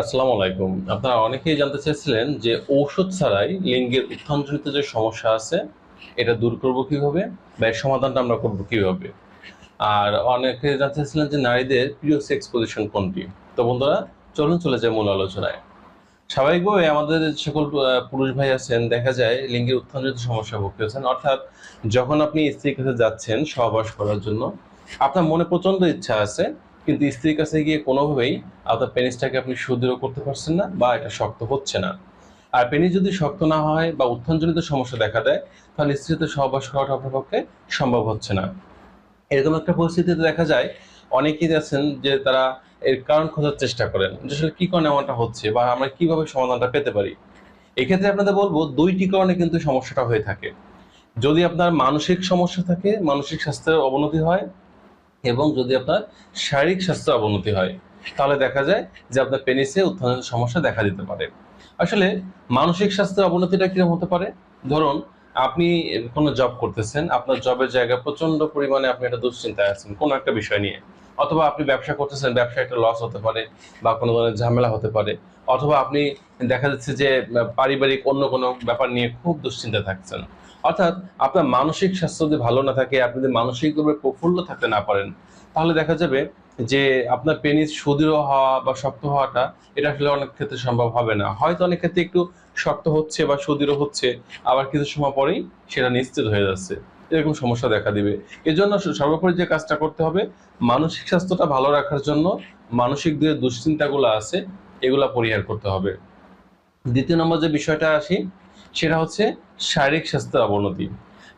আসসালামু আলাইকুম। আপনারা অনেকেই জানতে চাইছিলেন যে ঔষধ ছাড়াই লিঙ্গের উত্থানজনিত যে সমস্যা আছে, এটা দূর করব কীভাবে বা এর সমাধানটা আমরা করব কীভাবে? আর অনেকে জানতে চাইছিলেন যে নারীদের প্রিয় সেক্স পজিশন কোনটি? তো বন্ধুরা, চলুন চলে যায় মূল আলোচনায়। স্বাভাবিকভাবে আমাদের সকল পুরুষ ভাই আছেন, দেখা যায় লিঙ্গের উত্থানজনিত সমস্যা ভুগতেছেন অর্থাৎ যখন আপনি স্ত্রীর কাছে যাচ্ছেন সহবাস করার জন্য, আপনার মনে প্রচণ্ড ইচ্ছা আছে কিন্তু স্ত্রীর কাছে গিয়ে কোনোভাবেই আপনার পেনিসটাকে আপনি সুদৃঢ় করতে পারছেন না বা এটা শক্ত হচ্ছে না। আর পেনিস যদি শক্ত না হয় বা উত্থানজনিত সমস্যা দেখা দেয়, তাহলে স্ত্রীতে সহবাস করাটা আপনার পক্ষে সম্ভব হচ্ছে না। এরকম একটা পরিস্থিতিতে দেখা যায়, অনেকেই আছেন যে তারা এর কারণ খোঁজার চেষ্টা করেন, যে আসলে কি কারণে এমনটা হচ্ছে বা আমরা কীভাবে সমাধানটা পেতে পারি। এক্ষেত্রে আপনাদের বলব, দুইটি কারণে কিন্তু সমস্যাটা হয়ে থাকে। যদি আপনার মানসিক সমস্যা থাকে, মানসিক স্বাস্থ্যের অবনতি হয় এবং যদি আপনার শারীরিক স্বাস্থ্যের অবনতি হয়, তাহলে দেখা যায় যে আপনার পেনিসে উত্থানের সমস্যা দেখা দিতে পারে। আসলে মানসিক স্বাস্থ্যের অবনতিটা কীরকম হতে পারে? ধরুন, আপনি কোনো জব করতেছেন, আপনার জবের জায়গায় প্রচণ্ড পরিমাণে আপনি একটা দুশ্চিন্তায় আছেন, কোনো একটা বিষয় নিয়ে। অথবা আপনি ব্যবসা করতেছেন, ব্যবসায় একটা লস হতে পারে বা কোনো ধরনের ঝামেলা হতে পারে। অথবা আপনি দেখা যাচ্ছে যে, পারিবারিক অন্য কোনো ব্যাপার নিয়ে খুব দুশ্চিন্তায় থাকছেন। অর্থাৎ আপনার মানসিক স্বাস্থ্য যদি ভালো না থাকে, আপনি যদি মানসিকভাবে প্রফুল্ল থাকতে না পারেন, তাহলে দেখা যাবে যে আপনার পেনিস সুদৃঢ় হওয়া বা শক্ত হওয়াটা, এটা আসলে অনেক ক্ষেত্রে সম্ভব হবে না। হয়তো অনেক ক্ষেত্রে একটু শক্ত হচ্ছে বা সুদৃঢ় হচ্ছে, আবার কিছু সময় পরেই সেটা নিশ্চিত হয়ে যাচ্ছে। এরকম সমস্যা দেখা দিবে। এজন্য সর্বোপরি যে কাজটা করতে হবে, মানসিক স্বাস্থ্যটা ভালো রাখার জন্য মানসিক যে দুশ্চিন্তাগুলো আছে, এগুলা পরিহার করতে হবে। দ্বিতীয় নম্বর যে বিষয়টা আসি সেটা হচ্ছে শারীরিক স্বাস্থ্যের অবনতি।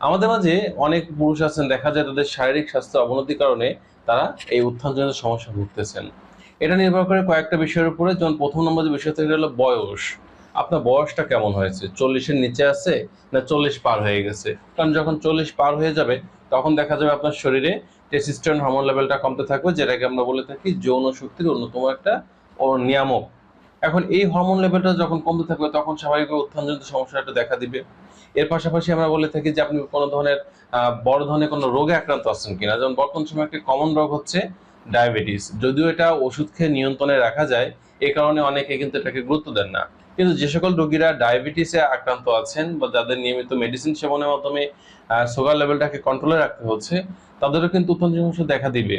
আমাদের মাঝে অনেক পুরুষ আছেন, দেখা যায় তাদের শারীরিক স্বাস্থ্য অবনতির কারণে তারা এই উত্থানজনিত সমস্যা ভুগতেছেন। এটা নির্ভর করে কয়েকটা বিষয়ের উপরে। যেমন প্রথম নম্বর যে বিষয় থেকে হলো বয়স। আপনার বয়সটা কেমন হয়েছে? চল্লিশের নিচে আছে না চল্লিশ পার হয়ে গেছে? কারণ যখন চল্লিশ পার হয়ে যাবে, তখন দেখা যাবে আপনার শরীরে টেস্টোস্টেরন হরমোন লেভেলটা কমতে থাকবে, যেটাকে আমরা বলে থাকি যৌন শক্তির অন্যতম একটা নিয়ামক। এখন এই হরমোন লেভেলটা যখন কমতে থাকবে, তখন স্বাভাবিকভাবে উত্থানজনিত সমস্যাটা দেখা দিবে। এর পাশাপাশি আমরা বলে থাকি যে, আপনি কোনো ধরনের বড় ধরনের কোনো রোগে আক্রান্ত আছেন কিনা? যেমন বর্তমান সময় একটা কমন রোগ হচ্ছে ডায়াবেটিস যদিও এটা ওষুধ খেয়ে নিয়ন্ত্রণে রাখা যায়, এ কারণে অনেকে কিন্তু এটাকে গুরুত্ব দেন না। কিন্তু যে সকল রোগীরা ডায়াবেটিসে আক্রান্ত আছেন বা যাদের নিয়মিত মেডিসিন সেবনের মাধ্যমে সুগার লেভেলটাকে কন্ট্রোলে রাখতে হচ্ছে, তাদেরও কিন্তু উত্থান সমস্যা দেখা দিবে।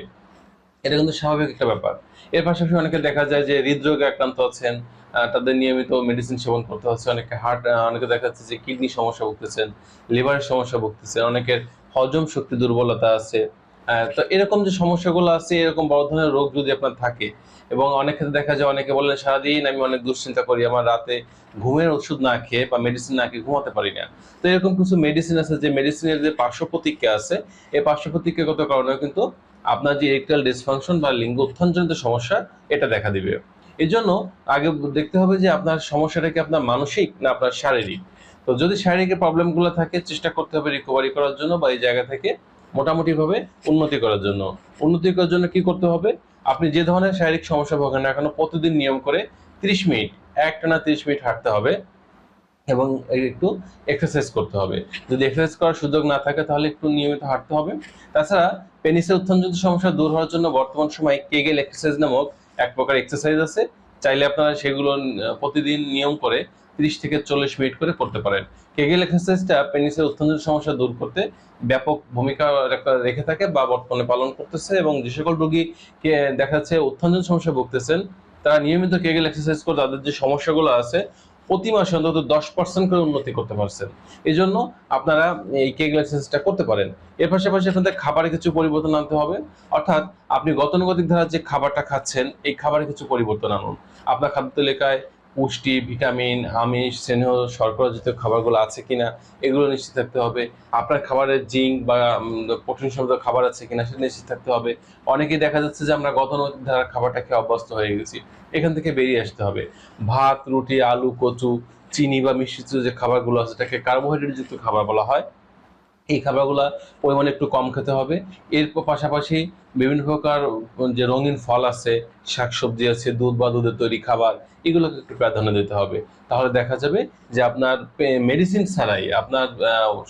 এটা কিন্তু স্বাভাবিক একটা ব্যাপার। এর পাশাপাশি অনেকে দেখা যায় যে হৃদরোগে আক্রান্ত আছেন তাদের নিয়মিত মেডিসিন সেবন করতে হচ্ছে, অনেকে হার্ট অনেকে দেখা যাচ্ছে যে কিডনি সমস্যা ভুগতেছেন লিভারের সমস্যা ভুগতেছেন, অনেকের হজম শক্তি দুর্বলতা আছে। তো এরকম যে সমস্যাগুলো আছে, এরকম বড় ধরনের রোগ যদি আপনার থাকে এবং অনেক ক্ষেত্রে দেখা যায় অনেকে বলেন, সারাদিন আমি অনেক দুশ্চিন্তা করি, আমার রাতে ঘুমের ওষুধ না খেয়ে বা মেডিসিন না খেয়ে ঘুমাতে পারি না। তো এরকম কিছু মেডিসিন আছে, যে মেডিসিনের যে পার্শ্ব প্রতিক্রিয়া আছে, এই পার্শ্ব প্রতিক্রিয়াগত কারণেও কিন্তু আপনার যে ইরেকটাইল ডিসফাংশন বা লিঙ্গ উত্থানজনিত সমস্যা, এটা দেখা দিবে। এই জন্য আগে দেখতে হবে যে আপনার সমস্যাটা কি আপনার মানসিক না আপনার শারীরিক। তো যদি শারীরিক প্রবলেমগুলো থাকে, চেষ্টা করতে হবে রিকভারি করার জন্য বা এই জায়গা থেকে মোটামুটিভাবে উন্নতি করার জন্য। উন্নতি করার জন্য কি করতে হবে? আপনি যে ধরনের শারীরিক সমস্যা ভোগেন না কেন, প্রতিদিন নিয়ম করে তিরিশ মিনিট একটানা তিরিশ মিনিট হাঁটতে হবে। এবং একটু এক্সারসাইজ করতে হবে। যদি এক্সারসাইজ করার সুযোগ না থাকে, তাহলে একটু নিয়মিত হাঁটতে হবে। তাছাড়া পেনিসের উত্থানজনিত সমস্যা দূর হওয়ার জন্য বর্তমান সময় কেগেল এক্সারসাইজ নামক এক প্রকার এক্সারসাইজ আছে। চাইলে আপনারা সেগুলো প্রতিদিন নিয়ম করে তিরিশ থেকে চল্লিশ মিনিট করে করতে পারেন। কেগেল এক্সারসাইজটা পেনিসের উত্থানজনিত সমস্যা দূর করতে ব্যাপক ভূমিকা রেখা- থাকে বা বর্তমানে পালন করতেছে এবং যে সকল রোগী দেখা যাচ্ছে উত্থানজনিত সমস্যা ভুগতেছেন, তারা নিয়মিত কেগেল এক্সারসাইজ করে তাদের যে সমস্যাগুলো আছে প্রতি মাসে অন্তত দশ পার্সেন্ট করে উন্নতি করতে পারছেন। এই জন্য আপনারা এই এক্সারসাইজটা করতে পারেন। এর পাশাপাশি আপনাদের খাবারে কিছু পরিবর্তন আনতে হবে। অর্থাৎ আপনি গতানুগতিক ধারা যে খাবারটা খাচ্ছেন, এই খাবারে কিছু পরিবর্তন আনুন। আপনার খাদ্য তালিকায় পুষ্টি, ভিটামিন, আমিষ, স্নেহ, শর্করা খাবারগুলো আছে কিনা, এগুলো নিশ্চিত থাকতে হবে। আপনার খাবারের জিঙ্ক বা প্রোটিন সমৃদ্ধ খাবার আছে কিনা সেটা নিশ্চিত থাকতে হবে। অনেকেই দেখা যাচ্ছে যে আমরা গতানুগতিক ধারা খাবারটা খেয়ে অভ্যস্ত হয়ে গেছি। এখান থেকে বেরিয়ে আসতে হবে। ভাত, রুটি, আলু, কচু, চিনি বা মিশ্রিত যে খাবারগুলো আছে সেটাকে কার্বোহাইড্রেট যুক্ত খাবার বলা হয়। এই খাবারগুলা পরিমাণে একটু কম খেতে হবে। এর পাশাপাশি বিভিন্ন প্রকার যে রঙিন ফল আছে শাকসবজি আছে, দুধ বা দুধের তৈরি খাবার, এগুলোকে একটু প্রাধান্য দিতে হবে। তাহলে দেখা যাবে যে আপনার মেডিসিন ছাড়াই, আপনার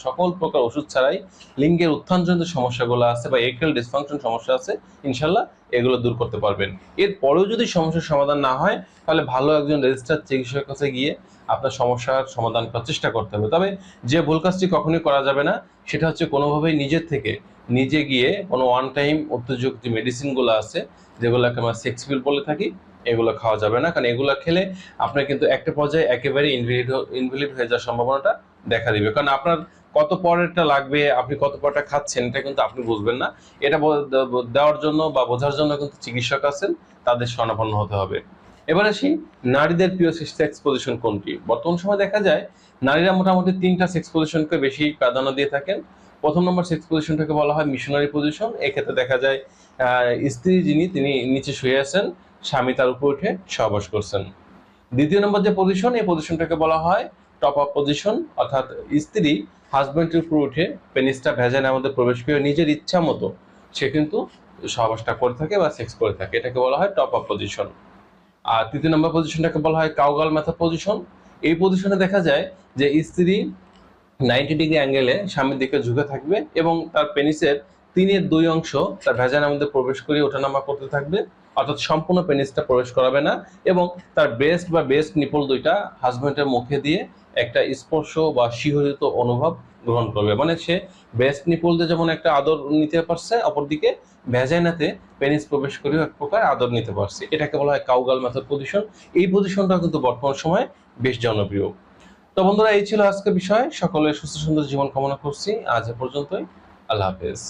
সকল প্রকার ওষুধ ছাড়াই লিঙ্গের উত্থানজনিত সমস্যাগুলো আছে বা এক্রেল ডিসফাংশন সমস্যা আছে, ইনশাল্লাহ এগুলো দূর করতে পারবেন। এরপরেও যদি সমস্যার সমাধান না হয়, তাহলে ভালো একজন রেজিস্টার চিকিৎসকের কাছে গিয়ে আপনার সমস্যার সমাধান করার চেষ্টা করতে হবে। তবে যে ভুল কাজটি কখনোই করা যাবে না, সেটা হচ্ছে কোনোভাবেই নিজের থেকে নিজে গিয়ে কোনো ওয়ান টাইম উত্তেজক যে মেডিসিনগুলো আছে, যেগুলোকে আমরা সেক্স পিল বলে থাকি, এগুলো খাওয়া যাবে না। কারণ এগুলো খেলে আপনার কিন্তু একটা পর্যায়ে একেবারে ইনভ্যালিড ইনভ্যালিড হয়ে যাওয়ার সম্ভাবনাটা দেখা দিবে। কারণ আপনার কত পরেরটা লাগবে, আপনি কত পরটা খাচ্ছেন, এটা কিন্তু আপনি বুঝবেন না। এটা দেওয়ার জন্য বা বোঝার জন্য কিন্তু চিকিৎসক আছেন, তাদের স্বর্ণাপন্ন হতে হবে। এবার আসি, নারীদের প্রিয় সেক্স পজিশন কোনটি? বর্তমান সময় দেখা যায়, নারীরা মোটামুটি তিনটা সেক্স পজিশনকে বেশি প্রাধান্য দিয়ে থাকেন। প্রথম নম্বর সেক্স পজিশনটাকে বলা হয় মিশনারি পজিশন এক্ষেত্রে দেখা যায় স্ত্রী যিনি, তিনি নিচে শুয়ে আছেন, স্বামী তার উপর উঠে সহবাস করছেন। দ্বিতীয় নম্বর যে পজিশন এই পজিশনটাকে বলা হয় টপ আপ পজিশন অর্থাৎ স্ত্রী হাজব্যান্ডের উপর উঠে পেনিসটা ভেজানের মধ্যে প্রবেশ করে নিজের ইচ্ছা মতো সে কিন্তু সহবাসটা করে থাকে বা সেক্স করে থাকে। এটাকে বলা হয় টপ আপ পজিশন আর তৃতীয় নম্বর পজিশনটাকে বলা হয় কাউগাল মেথড পজিশন এই পজিশনে দেখা যায় যে স্ত্রী নাইনটি ডিগ্রি অ্যাঙ্গেলে স্বামীর দিকে ঝুঁকে থাকবে এবং তার পেনিসের তিনের দুই অংশ তার ভেজানের মধ্যে প্রবেশ করে ওঠানামা করতে থাকবে। অর্থাৎ সম্পূর্ণ পেনিসটা প্রবেশ করাবে না এবং তার ব্রেস্ট বা বেস্ট নিপল দুইটা হাজবেন্ডের মুখে দিয়ে একটা স্পর্শ বা শিহরিত অনুভব গ্রহণ করবে। মানে সে ব্রেস্ট নিপল দিয়ে যেমন একটা আদর নিতে পারছে, অপরদিকে ভ্যাজাইনাতে পেনিস প্রবেশ করেও এক প্রকার আদর নিতে পারছে। এটাকে বলা হয় কাউগাল মেথড পজিশন এই পজিশনটা কিন্তু বর্তমান সময়ে বেশ জনপ্রিয়। তো বন্ধুরা, এই ছিল আজকে বিষয়। সকলে সুস্থ সুন্দর জীবন কামনা করছি। আজ এ পর্যন্তই। আল্লাহ হাফেজ।